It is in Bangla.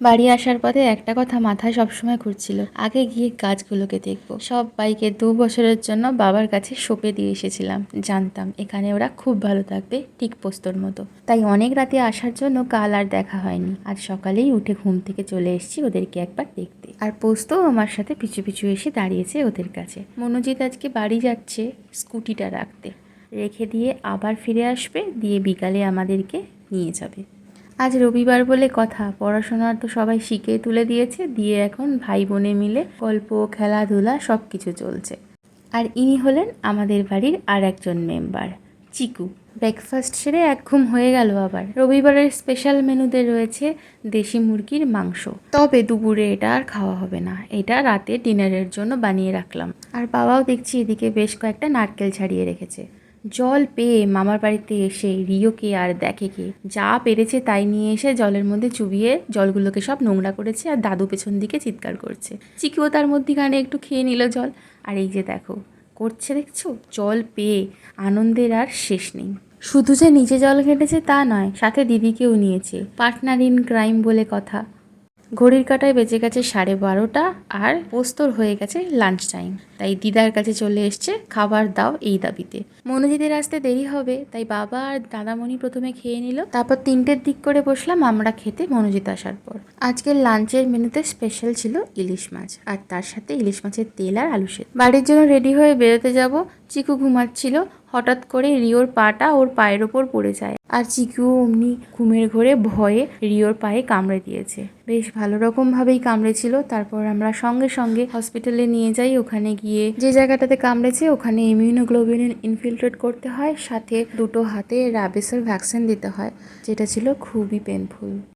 বাড়ি আসার পথে একটা কথা মাথায় সবসময় ঘুরছিল। আগে গিয়ে গাছগুলোকে দেখব। সব বাইকে দু বছরের জন্য বাবার কাছে সঁপে দিয়ে এসেছিলাম। জানতাম এখানে ওরা খুব ভালো থাকবে, ঠিক পোস্তর মতো। তাই অনেক রাতে আসার জন্য কাল আর দেখা হয়নি। আজ সকালেই উঠে ঘুম থেকে চলে এসেছি ওদেরকে একবার দেখতে। আর পোস্তও আমার সাথে পিছু পিছু এসে দাঁড়িয়েছে ওদের কাছে। মনোজিৎ আজকে বাড়ি যাচ্ছে স্কুটিটা রাখতে। রেখে দিয়ে আবার ফিরে আসবে, দিয়ে বিকালে আমাদেরকে নিয়ে যাবে। আজ রবিবার বলে কথা। পড়াশোনার তো সবাই শিখে তুলে দিয়েছে। দিয়ে এখন ভাই বোনে মিলে গল্প, খেলাধুলা সব কিছু চলছে। আর ইনি হলেন আমাদের বাড়ির আর একজন মেম্বার। চিকু, ব্রেকফাস্ট সেরে এক ঘুম হয়ে গেল আবার। রবিবারের স্পেশাল মেনুতে রয়েছে দেশি মুরগির মাংস। তবে দুপুরে এটা আর খাওয়া হবে না। এটা রাতে ডিনারের জন্য বানিয়ে রাখলাম। আর বাবাও দেখছি এদিকে বেশ কয়েকটা নারকেল ছাড়িয়ে রেখেছে। জল পেয়ে মামার বাড়িতে এসে রিওকে আর দেখে কে। যা পেরেছে তাই নিয়ে এসে জলের মধ্যে চুবিয়ে জলগুলোকে সব নোংরা করেছে আর দাদু পেছন দিকে চিৎকার করছে। চিকিও তার মধ্যিখানে একটু খেয়ে নিল জল। আর এই যে দেখো, করছে দেখছ? জল পেয়ে আনন্দের আর শেষ নেই। শুধু যে নিজে জল ঘেটেছে তা নয়, সাথে দিদিকেও নিয়েছে। পার্টনার ইন ক্রাইম বলে কথা। ঘড়ির কাটায় বেজে গেছে সাড়ে বারোটা আর পোস্তর হয়ে গেছে লাঞ্চ টাইম তাই দিদার কাছে চলে এসছে, খাবার দাও এই দাবিতে। মনোজিতের আসতে দেরি হবে, তাই বাবা আর দাদামণি প্রথমে খেয়ে নিল। তারপর তিনটের দিক করে বসলাম আমরা খেতে মনোজিৎ আসার পর। আজকের লাঞ্চের মেনুতে স্পেশাল ছিল ইলিশ মাছ, আর তার সাথে ইলিশ মাছের তেল আর আলু সেদ্ধ। বাড়ির জন্য রেডি হয়ে বেরোতে যাব, চিকু ঘুমাচ্ছিল হঠাৎ করে রিওর পাটা ওর পায়ের ওপর পড়ে যায়। আর চিকু অমনি ঘুমের ঘোরে ভয়ে রিওর পায়ে কামড়ে দিয়েছে। বেশ ভালো রকম ভাবেই কামড়েছিল। তারপর আমরা সঙ্গে সঙ্গে হসপিটালে নিয়ে যাই। ওখানে গিয়ে যে জায়গাটাতে কামড়েছে, ওখানে ইমিউনোগ্লোবিন ইনফিলট্রেট করতে হয়। সাথে দুটো হাতে র্যাবিসের ভ্যাকসিন দিতে হয়, যেটা ছিল খুবই পেনফুল